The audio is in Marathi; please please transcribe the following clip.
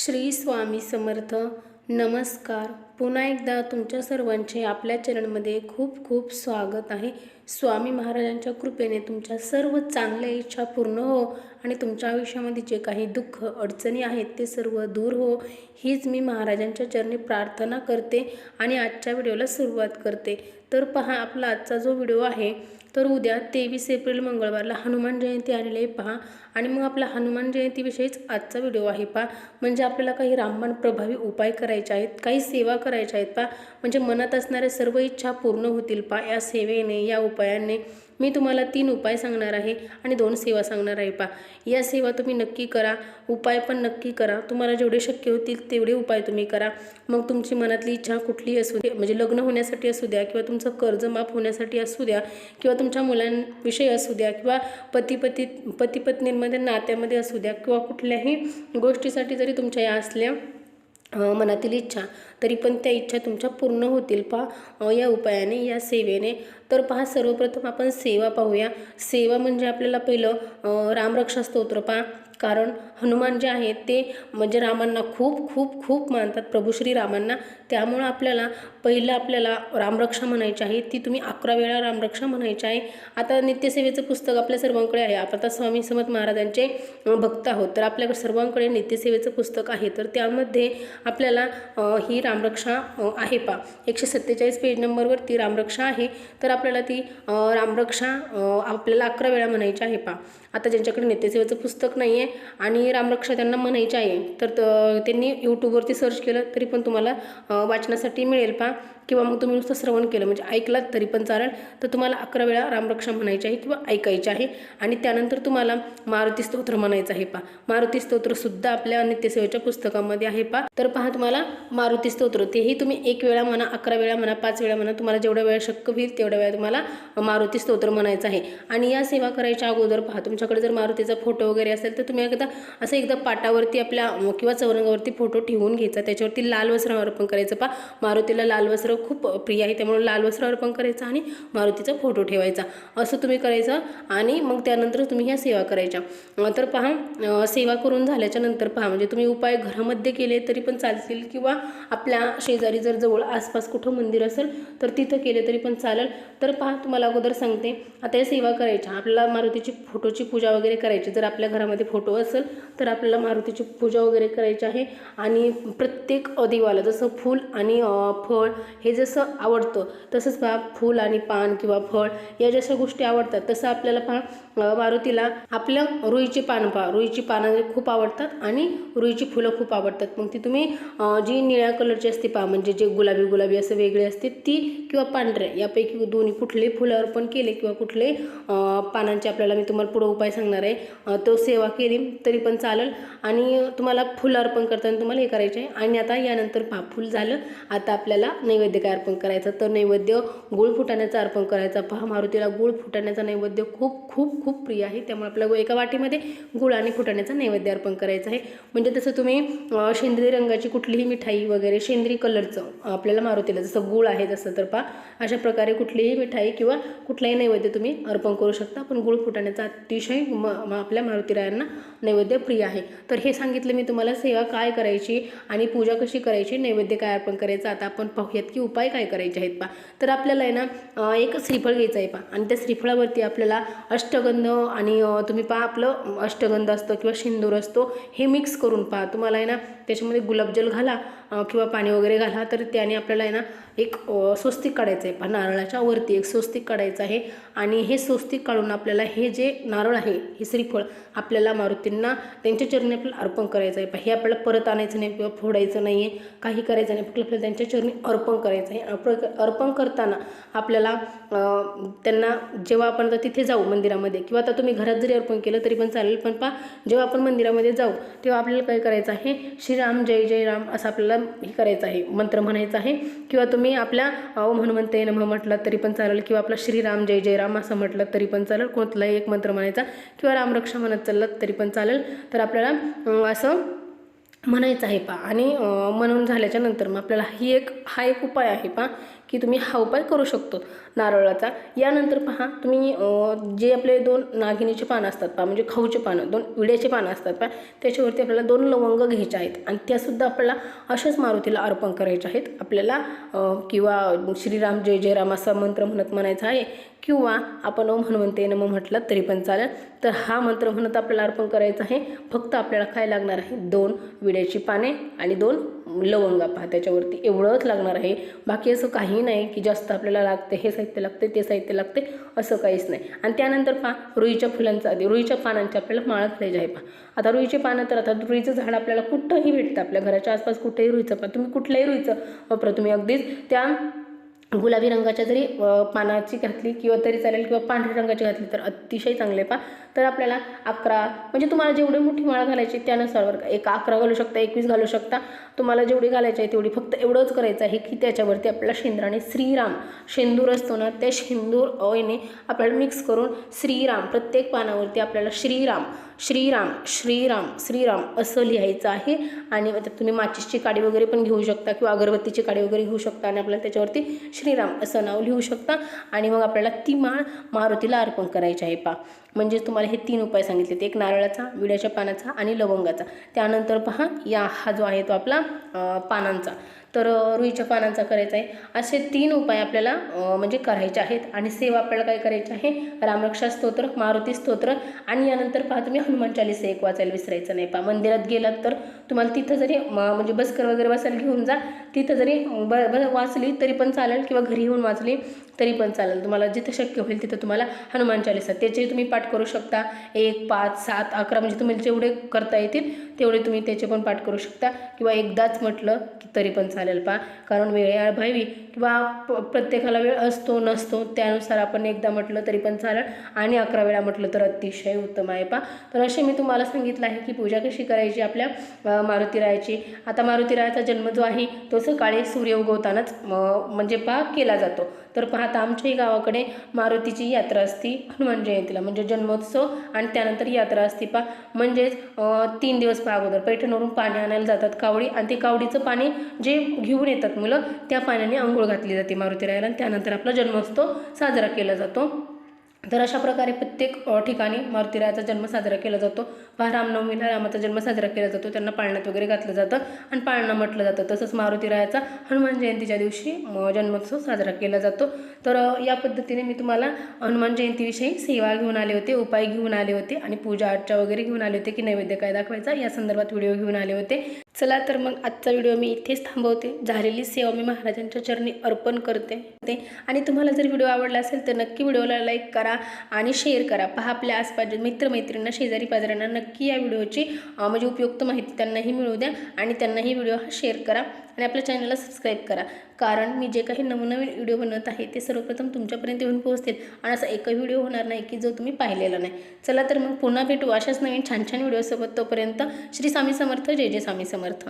श्री स्वामी समर्थ. नमस्कार. पुन्हा एकदा तुमच्या सर्वांचे आपल्या चॅनलमध्ये खूप खूप स्वागत आहे. स्वामी महाराजांच्या कृपेने तुमच्या सर्व चांगल्या इच्छा पूर्ण हो आणि तुमच्या आयुष्यामध्ये जे काही दुःख अडचणी आहेत ते सर्व दूर हो. हीच मी महाराजांच्या चरणी प्रार्थना करते आणि आजच्या व्हिडिओला सुरुवात करते. तर पहा आपला आजचा जो व्हिडिओ आहे तर उद्या तेवीस एप्रिल मंगळवारला हनुमान जयंती आलेली आहे पहा. आणि मग आपला हनुमान जयंतीविषयीच आजचा व्हिडिओ आहे पहा. म्हणजे आपल्याला काही रामबाण प्रभावी उपाय करायचे आहेत काही सेवा करायच्या आहेत पहा. म्हणजे मनात असणाऱ्या सर्व इच्छा पूर्ण होतील पहा. या सेवेने या उपायाने मी तुम्हाला तीन उपाय सांगणार आहे आणि दोन सेवा सांगणार आहे पहा. या सेवा तुम्ही नक्की करा. उपाय पण नक्की करा. तुम्हाला जेवढे शक्य होतील तेवढे उपाय तुम्ही करा. मग तुमची मनातली इच्छा कुठली असू दे म्हणजे लग्न होण्यासाठी असू द्या किंवा तुमचं कर्ज माफ होण्यासाठी असू द्या किंवा तुमच्या मुलांविषयी असू द्या किंवा पती पती पती पत्नींमध्ये नात्यामध्ये असू द्या किंवा कुठल्याही गोष्टीसाठी जरी तुमच्या या असल्या मनातील इच्छा तरी पण त्या इच्छा तुमच्या पूर्ण होतील. पहा या उपायाने या सेवेने. तर पहा सर्वप्रथम आपण सेवा पाहूया. सेवा म्हणजे आपल्याला पहिलं रामरक्षा स्तोत्र पहा. कारण हनुमान जे आहेत ते म्हणजे रामांना खूप खूप खूप मानतात. प्रभू श्री रामांना. त्यामुळं आपल्याला पहिलं आपल्याला रामरक्षा म्हणायची आहे. ती तुम्ही अकरा वेळा रामरक्षा म्हणायची आहे. आता नित्यसेवेचं पुस्तक आपल्या सर्वांकडे आहे. आपण आता स्वामी समर्थ महाराजांचे भक्त आहोत. तर आपल्याकडे सर्वांकडे नित्यसेवेचं पुस्तक आहे. तर त्यामध्ये आपल्याला ही रामरक्षा आहे पा एकशे सत्तेचाळीस पेज नंबरवर ती रामरक्षा आहे. तर आपल्याला ती रामरक्षा आपल्याला अकरा वेळा म्हणायची आहे पा आता ज्यांच्याकडे नित्यसेवेचं पुस्तक नाही आहे आणि रामरक्षा त्यांना म्हणायची आहे. तर त- त्यांनी यूट्यूबवरती सर्च केलं तरी पण तुम्हाला वाचनासाठी मिळेल पा किंवा मग तुम्ही नुसतं श्रवण केलं म्हणजे ऐकलात तरी पण चालेल. तर तुम्हाला अकरा वेळा रामरक्षा म्हणायची आहे किंवा ऐकायची आहे. आणि त्यानंतर तुम्हाला मारुती स्तोत्र म्हणायचं आहे पा मारुती स्तोत्रसुद्धा आपल्या नित्यसेवेच्या पुस्तकामध्ये आहे पा तर पहा तुम्हाला मारुती स्तोत्र तेही तुम्ही एक वेळा म्हणा अकरा वेळा म्हणा पाच वेळा म्हणा तुम्हाला जेवढ्या वेळा शक्य होईल तेवढ्या वेळा तुम्हाला मारुती स्तोत्र म्हणायचं आहे. आणि या सेवा करायच्या अगोदर पहा तुमच्याकडे जर मारुतीचा फोटो वगैरे असेल तर तुम्ही एकदा असं एकदा पाटावरती आपल्या किंवा चौरंगावरती फोटो ठेवून घ्यायचा. त्याच्यावरती लाल वस्त्र अर्पण करायचं पा मारुतीला लाल वस्त्र खूप प्रिय आहे. त्यामुळे लाल वस्त्र अर्पण करायचं आणि मारुतीचा फोटो ठेवायचा. असं तुम्ही करायचं आणि मग त्यानंतर तुम्ही ह्या सेवा करायच्या. तर पहा सेवा करून झाल्याच्यानंतर पहा म्हणजे तुम्ही उपाय घरामध्ये केले तरी पण चालतील किंवा आपल्या शेजारी जर जवळ आसपास कुठं मंदिर असेल तर तिथं केले तरी पण चालेल. तर पहा तुम्हाला अगोदर सांगते आता या सेवा करायच्या. आपल्याला मारुतीची फोटोची पूजा वगैरे करायची. जर आपल्या घरामध्ये फोटो असेल तर आपल्याला मारुतीची पूजा वगैरे करायची आहे. आणि प्रत्येक देवाला जसं फूल आणि फळ हे हे जसं आवडतं तसंच पहा फूल आणि पान किंवा फळ या जशा गोष्टी आवडतात तसं आपल्याला पहा मारुतीला आपलं रुईची पानं पहा. रुईची पानं खूप आवडतात आणि रुईची फुलं खूप आवडतात. मग ती तुम्ही जी निळ्या कलरची असते पहा म्हणजे जे गुलाबी गुलाबी असं वेगळे असते ती किंवा पांढऱ्या यापैकी दोन्ही कुठले फुलं अर्पण केले किंवा कुठले पानांचे आपल्याला मी तुम्हाला पुढं उपाय सांगणार आहे. तो सेवा केली तरी पण चालेल. आणि तुम्हाला फुलं अर्पण करताना तुम्हाला हे करायचे आहे. आणि आता यानंतर पहा फुल झालं. आता आपल्याला नैवेद्य काय अर्पण करायचं. तर नैवेद्य गुळ फुटाण्याचा अर्पण करायचा. पहा मारुतीला गुळ फुटाण्याचा नैवेद्य खूप खूप खूप प्रिय आहे. त्यामुळे आपल्याला एका वाटीमध्ये गुळ आणि फुटाण्याचा नैवेद्य अर्पण करायचं आहे. म्हणजे तसं तुम्ही अं, सेंद्रिय रंगाची कुठलीही मिठाई वगैरे सेंद्रिय कलरचं आपल्याला मारुतीला जसं गुळ आहे जसं तर पहा अशा प्रकारे कुठलीही मिठाई किंवा कुठलाही नैवेद्य तुम्ही अर्पण करू शकता. पण गुळ फुटाण्याचा अतिशय म म- आपल्या मारुतीरायांना नैवेद्य प्रिय आहे. तर हे सांगितलं मी तुम्हाला सेवा काय करायची आणि पूजा कशी करायची नैवेद्य काय अर्पण करायचं आता आपण पाहूयात की उपाय काय करायचे आहेत पा तर आपल्याला आहे ना एक श्रीफळ घ्यायचं आहे पा आणि त्या श्रीफळावरती आपल्याला अष्टगंध आणि तुम्ही पहा आपलं अष्टगंध असतं किंवा शेंदूर असतो हे मिक्स करून पहा. तुम्हाला आहे ना त्याच्यामध्ये गुलाबजल घाला. किंवा पाणी वगैरे घाला तर त्याने आपल्याला आहे ना एक स्वस्तिक काढायचं आहे नारळाच्या वरती एक स्वस्तिक काढायचं आहे. आणि हे स्वस्तिक काढून आपल्याला हे जे नारळ आहे हे श्रीफळ आपल्याला मारुतींना त्यांच्या चरणी आपल्याला अर्पण करायचं आहे हे आपल्याला परत आणायचं नाही किंवा फोडायचं नाही आहे काही करायचं नाही फक्त आपल्याला त्यांच्या चरणी अर्पण करायचं आहे. अर्पण अर्पण करताना आपल्याला त्यांना जेव्हा आपण आता तिथे जाऊ मंदिरामध्ये किंवा आता तुम्ही घरात जरी अर्पण केलं तरी पण चालेल. पण पहा जेव्हा आपण मंदिरामध्ये जाऊ तेव्हा आपल्याला काय करायचं आहे? श्रीराम जय जय राम असं आपल्याला हे करायचं आहे मंत्र म्हणायचं आहे. किंवा तुम्ही आपल्या ओम हनुमंते नमः म्हटलं तरी पण चालेल किंवा आपला श्रीराम जय जय राम असं म्हटलं तरी पण चालेल. कोणताही एक मंत्र म्हणायचा किंवा रामरक्षा म्हणत चाललं तरी पण चालेल. तर आपल्याला असं म्हणायचं आहे पा आणि म्हणून झाल्याच्यानंतर मग आपल्याला ही एक हा एक उपाय आहे पा की तुम्ही हा उपाय करू शकतो नारळाचा. यानंतर पहा तुम्ही जे आपले दोन नागिनीचे पानं असतात पहा म्हणजे खाऊचे पानं दोन विड्याचे पानं असतात पहा त्याच्यावरती आपल्याला दोन लवंग घ्यायचे आहेत आणि त्यासुद्धा आपल्याला अशाच मारुतीला अर्पण करायचे आहेत. आपल्याला किंवा श्रीराम जय जय राम असा मंत्र म्हणत म्हणायचा आहे किंवा आपण ओम हनुमंते नम म्हटलं तरी पण चालेल. तर हा मंत्र म्हणत आपल्याला अर्पण करायचा आहे. फक्त आपल्याला काय लागणार आहे? दोन विड्याची पाने आणि दोन लवंगा. पहा त्याच्यावरती एवढंच लागणार आहे. बाकी असं काही नाही की जास्त आपल्याला लागते हे साहित्य लागते ते साहित्य लागते असं काहीच नाही. आणि त्यानंतर पहा रुईच्या फुलांचा आधी रुईच्या पानांची आपल्याला माळ घालायची आहे. पहा आता रुईचे पानं तर आता रुईचं झाड आपल्याला कुठंही भेटतं. आपल्या घराच्या आसपास कुठेही रुईचं पहा तुम्ही कुठल्याही रुईचं वापरा. तुम्ही अगदीच त्या गुलाबी रंगाच्या जरी पानाची घातली किंवा तरी चालेल किंवा पांढऱ्या रंगाची घातली तर अतिशय चांगले पा. तर आपल्याला अकरा म्हणजे तुम्हाला जेवढी मोठी माळ घालायची त्यानुसार बरं एक अकरा घालू शकता एकवीस घालू शकता. तुम्हाला जेवढी घालायची आहे तेवढी फक्त एवढंच करायचं आहे की त्याच्यावरती आपल्याला शेंद्राने श्रीराम शेंदूर असतो ना त्या शेंदूर ऑयने आपल्याला मिक्स करून श्रीराम प्रत्येक पानावरती आपल्याला श्रीराम श्रीराम श्रीराम श्रीराम असं लिहायचं आहे. आणि तुम्ही माचीसची काडी वगैरे पण घेऊ शकता किंवा अगरबत्तीची काडी वगैरे घेऊ शकता आणि आपल्याला त्याच्यावरती श्रीराम असं नाव लिहू शकता. आणि मग आपल्याला ती माळ मारुतीला अर्पण करायची आहे. पा म्हणजेच तुम्हाला हे तीन उपाय सांगितले एक नारळाचा विड्याच्या पानाचा आणि लवंगाचा. त्यानंतर पहा या हा जो आहे तो आपला पानांचा. तर रुईच्या पानांचा करायचा आहे. असे तीन उपाय आपल्याला म्हणजे करायचे आहेत. आणि सेवा आपल्याला काय करायची आहे? रामरक्षा स्तोत्र मारुती स्तोत्र. आणि यानंतर पहा तुम्ही हनुमान चालीसा एक वाचायला विसरायचं नाही. पहा मंदिरात गेलात तर तुम्हाला तिथं जरी म- म्हणजे बसकर वगैरे बसायला घेऊन जा. तिथं जरी ब ब वाचली तरी पण चालेल किंवा घरी येऊन वाचली तरी पण चालेल. तुम्हाला जिथं शक्य होईल तिथं तुम्हाला हनुमान चालीसा त्याचे तुम्ही पाठ करू शकता. एक पाच सात अकरा म्हणजे तुम्ही जेवढे करता येतील तेवढे तुम्ही त्याचे पण पाठ करू शकता. किंवा एकदाच म्हटलं की तरी पण चालेल. पा कारण वेळ किंवा प- प्रत्येकाला वेळ असतो नसतो त्यानुसार आपण एकदा म्हटलं तरी पण चालेल. आणि अकरा वेळा म्हटलं तर अतिशय उत्तम आहे पा तर असे मी तुम्हाला सांगितलं आहे की पूजा कशी करायची आपल्या मारुतीरायाची आता मारुतीरायाचा जन्म जो आहे तो सकाळी सूर्य उगवतानाच म्हणजे पा केला जातो. तर पाहता आमच्याही गावाकडे मारुतीची यात्रा असती हनुमान जयंतीला म्हणजे जन्मोत्सव आणि त्यानंतर यात्रा असती पा म्हणजेच तीन दिवस पहा अगोदर. पैठणवरून पाणी आणायला जातात कावडी आणि ते कावडीचं पाणी जे घेऊन येतात मुलं. त्या पाण्याने आंघोळ घातली जाते मारुतीरायाला आणि त्यानंतर आपला जन्मोत्सव साजरा केला जातो. तर अशा प्रकारे प्रत्येक ठिकाणी मारुतीरायाचा जन्म साजरा केला जातो. पहा रामनवमीला रामाचा जन्म साजरा केला जातो. त्यांना पाळण्यात वगैरे घातलं जातं आणि पाळणं म्हटलं जातं. तसंच मारुतीरायाचा हनुमान जयंतीच्या दिवशी जन्मोत्सव साजरा केला जातो. तर या पद्धतीने मी तुम्हाला हनुमान जयंतीविषयी सेवा घेऊन आले होते उपाय घेऊन आले होते आणि पूजा अर्चा वगैरे घेऊन आले होते की नैवेद्य काय दाखवायचा या संदर्भात व्हिडिओ घेऊन आले होते. चला तर मग आजचा व्हिडिओ मी इथेच थांबवते. झालेली सेवा मी महाराजांच्या चरणी अर्पण करते. ते आणि तुम्हाला जर व्हिडिओ आवडला असेल तर नक्की व्हिडिओला लाईक करा आणि शेअर करा. पहा आपल्या आसपास मित्रमैत्रिणींना शेजारी पाजाऱ्यांना नक्की या व्हिडिओची म्हणजे उपयुक्त माहिती त्यांनाही मिळू द्या आणि त्यांनाही व्हिडिओ हा शेअर करा आणि आपल्या चॅनलला सबस्क्राईब करा. कारण मी जे काही नवनवीन व्हिडिओ बनवत आहे ते सर्वप्रथम तुमच्यापर्यंत येऊन पोहोचतील. आणि असा एकही व्हिडिओ होणार नाही की जो तुम्ही पाहिलेला नाही. चला तर मग पुन्हा भेटू अशाच नवीन छान छान व्हिडिओसोबत तोपर्यंत श्री स्वामी समर्थ जय जय स्वामी समर्थ.